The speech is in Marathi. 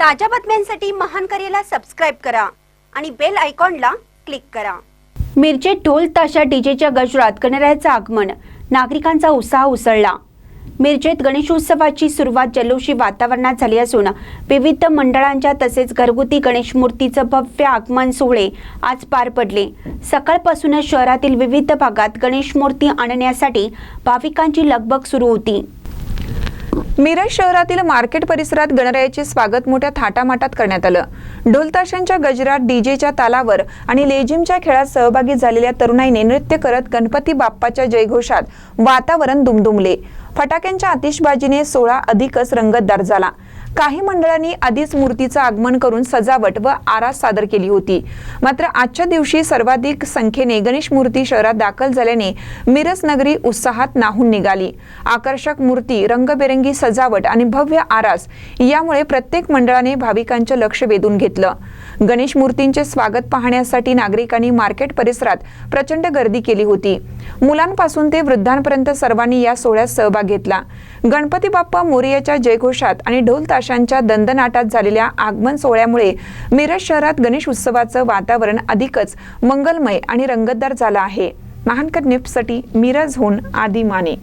ताज्या बातम्यांसाठी महान करेला सबस्क्राईब करा आणि बेल आयकॉनला क्लिक करा. मिरचे ढोल ताशा डीजेच्या गजरात गणरायाचं आगमन. नागरिकांचा उत्साह उसळला. मिरजेत गणेशोत्सवाची सुरुवात जल्लोषी वातावरणात झाली असून विविध मंडळांच्या तसेच घरगुती गणेश मूर्तीचं भव्य आगमन सोहळे आज पार पडले. सकाळपासूनच शहरातील विविध भागात गणेश मूर्ती आणण्यासाठी भाविकांची लगबग सुरू होती. मिरज शहरातील मार्केट परिसरात गणरायाचे स्वागत मोठ्या थाटामाटात करण्यात आलं. ढोलताशांच्या गजरात डीजेच्या तालावर आणि लेझिमच्या खेळात सहभागी झालेल्या तरुणाईने नृत्य करत गणपती बाप्पाच्या जयघोषात वातावरण दुमदुमले. फटाक्यांच्या आतिषबाजीने सोळा अधिकच रंगतदार झाला. काही मंडळांनी आधीच मूर्तीचं आगमन करून सजावट व आरास सादर केली होती. मात्र आजच्या दिवशी सर्वाधिक संख्येने गणेश मूर्ती शहरात दाखल झाल्याने मिरज नगरी उत्साहात नाहून निघाली. आकर्षक मूर्ती रंगबेरंगी सजावट आणि भव्य आरास यामुळे प्रत्येक मंडळाने भाविकांचं लक्ष वेधून घेतलं. गणेश मूर्तींचे स्वागत पाहण्यासाठी नागरिकांनी मार्केट परिसरात प्रचंड गर्दी केली होती. मुलांपासून ते वृद्धांपर्यंत सर्वांनी या सोहळ्यात सहभाग घेतला. गणपती बाप्पा मोरियाच्या जयघोषात आणि ढोल ताशांच्या दंदनाटात झालेल्या आगमन सोहळ्यामुळे मिरज शहरात गणेश उत्सवाचं वातावरण अधिकच मंगलमय आणि रंगतदार झालं आहे. महानकर निफ्टसाठी मिरजहून आदी माने